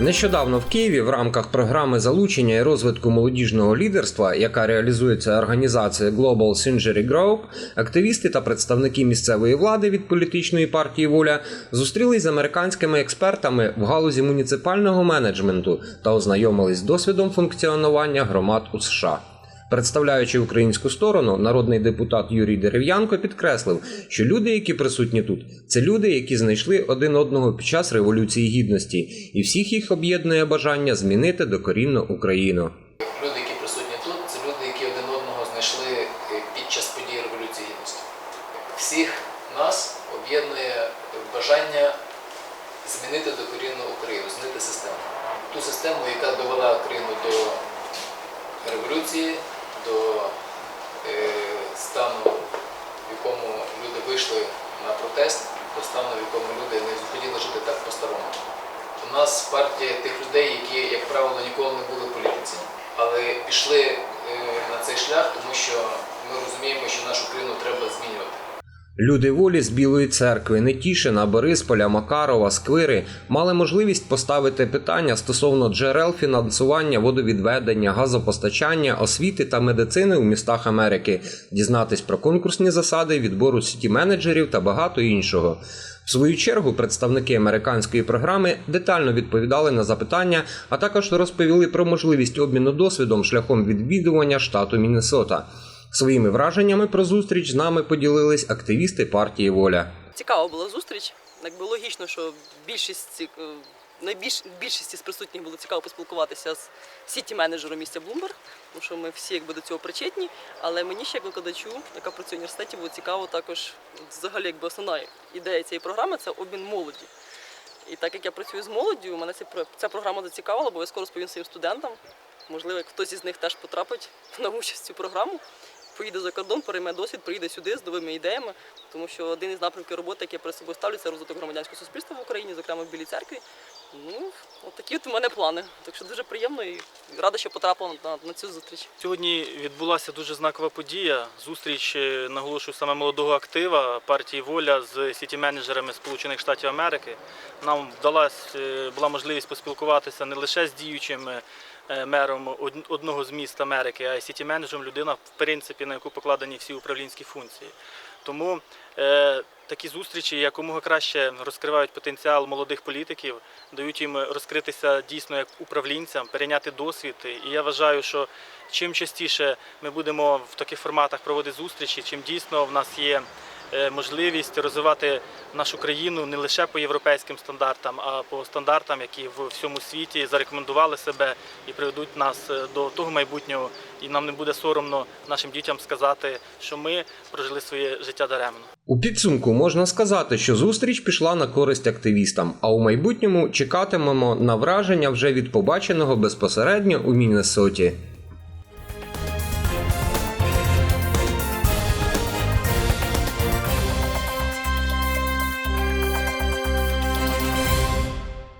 Нещодавно в Києві в рамках програми залучення і розвитку молодіжного лідерства, яка реалізується організацією Global Synergy Group, активісти та представники місцевої влади від політичної партії Воля зустрілись з американськими експертами в галузі муніципального менеджменту та ознайомились з досвідом функціонування громад у США. Представляючи українську сторону, народний депутат Юрій Дерев'янко підкреслив, що люди, які присутні тут, це люди, які знайшли один одного під час революції гідності, і всіх їх об'єднує бажання змінити докорінно Україну. Люди, які присутні тут, це люди, які один одного знайшли е, під час подій Революції Гідності. Всіх нас об'єднує бажання змінити докорінну Україну, змінити систему. Ту систему, яка довела Україну до революції, до е, стану, в якому люди вийшли на протест, до стану, в якому люди не захотіли жити так по-старому. У нас партія тих людей, які, як правило, ніколи не були в політиці, але пішли е, на цей шлях, тому що ми розуміємо, що нашу країну треба змінювати. Люди волі з Білої церкви, Нетішина, Борисполя, Макарова, Сквири мали можливість поставити питання стосовно джерел фінансування водовідведення, газопостачання, освіти та медицини у містах Америки, дізнатись про конкурсні засади відбору сіті менеджерів та багато іншого. В свою чергу представники американської програми детально відповідали на запитання, а також розповіли про можливість обміну досвідом шляхом відвідування штату Міннесота. Своїми враженнями про зустріч з нами поділились активісти партії Воля. Цікава була зустріч. Якби логічно, що більшість е, найбільш більшості з присутніх було цікаво поспілкуватися з сіті менеджером місця Bloomberg, тому що ми всі якби до цього причетні. Але мені ще як викладачу, яка працює в університеті, було цікаво також взагалі якби основна ідея цієї програми це обмін молоді. І так як я працюю з молоддю, мене ця, про- ця програма зацікавила, обов'язково розповім своїм студентам. Можливо, як хтось із них теж потрапить на участь в цю програму, поїде за кордон, перейме досвід, приїде сюди з новими ідеями, тому що один із напрямків роботи, який я перед собою ставлю, це розвиток громадянського суспільства в Україні, зокрема в Білій церкві. Ну, от такі от у мене плани. Так що дуже приємно і рада, що потрапила на, на цю зустріч. Сьогодні відбулася дуже знакова подія. Зустріч е, наголошую саме молодого актива партії Воля з сіті менеджерами Сполучених Штатів Америки. Нам вдалась е, була можливість поспілкуватися не лише з діючим е, мером одного з міст Америки, а й сіті менеджером людина, в принципі, на яку покладені всі управлінські функції. Тому е, такі зустрічі якомога краще розкривають потенціал молодих політиків, дають їм розкритися дійсно як управлінцям, перейняти досвід. І я вважаю, що чим частіше ми будемо в таких форматах проводити зустрічі, чим дійсно в нас є е, можливість розвивати нашу країну не лише по європейським стандартам, а по стандартам, які в всьому світі зарекомендували себе і приведуть нас е, до того майбутнього. І нам не буде соромно нашим дітям сказати, що ми прожили своє життя даремно. У підсумку можна сказати, що зустріч пішла на користь активістам, а у майбутньому чекатимемо на враження вже від побаченого безпосередньо у Міннесоті.